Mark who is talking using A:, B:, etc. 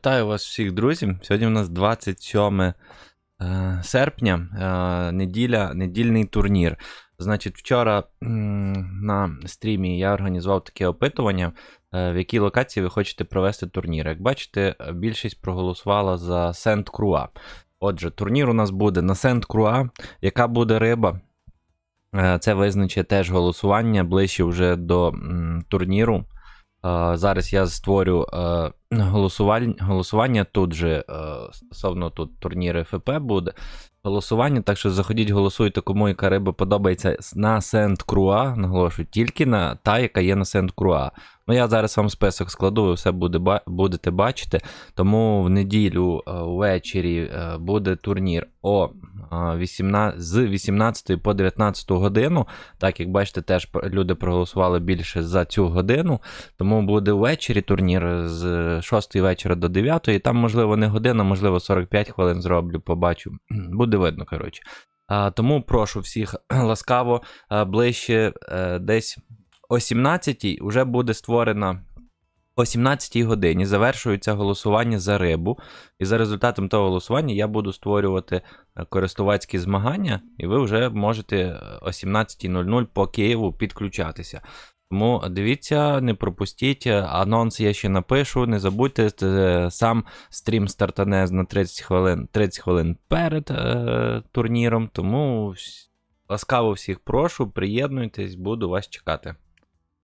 A: Вітаю вас всіх, друзі. Сьогодні у нас 27 е, серпня, е, неділя, недільний турнір. Значить, вчора на стрімі я організував таке опитування, е, в якій локації ви хочете провести турнір. Як бачите, більшість проголосувала за Сент Круа. Отже, турнір у нас буде на Сент Круа. Яка буде риба? Це визначить теж голосування ближче вже до турніру. Зараз я створю е, голосування тут же е, стосовно тут турніри ФП буде. Голосування, так що заходіть, голосуйте, кому яка риба подобається на Сент Круа. Наголошую, тільки на та, яка є на Сент Круа. Ну я зараз вам список складу, ви все буде, будете бачити. Тому в неділю ввечері е, буде турнір о 18, з 18 по 19 годину. Так, як бачите, теж люди проголосували більше за цю годину. Тому буде ввечері турнір з 6 вечора до 9. І там, можливо, не година, можливо, 45 хвилин зроблю, побачу. Буде видно, коротше. Тому прошу всіх ласкаво ближче е, десь о 17-й вже буде створена. О 17-й годині завершується голосування за рибу, і за результатом того голосування я буду створювати е, користувацькі змагання, і ви вже можете е, о 17.00 по Києву підключатися. Тому дивіться, не пропустіть. е, Анонс я ще напишу. Не забудьте, сам стрім стартане на 30 хвилин, 30 хвилин перед е, турніром. Тому ласкаво всіх прошу, приєднуйтесь, буду вас чекати.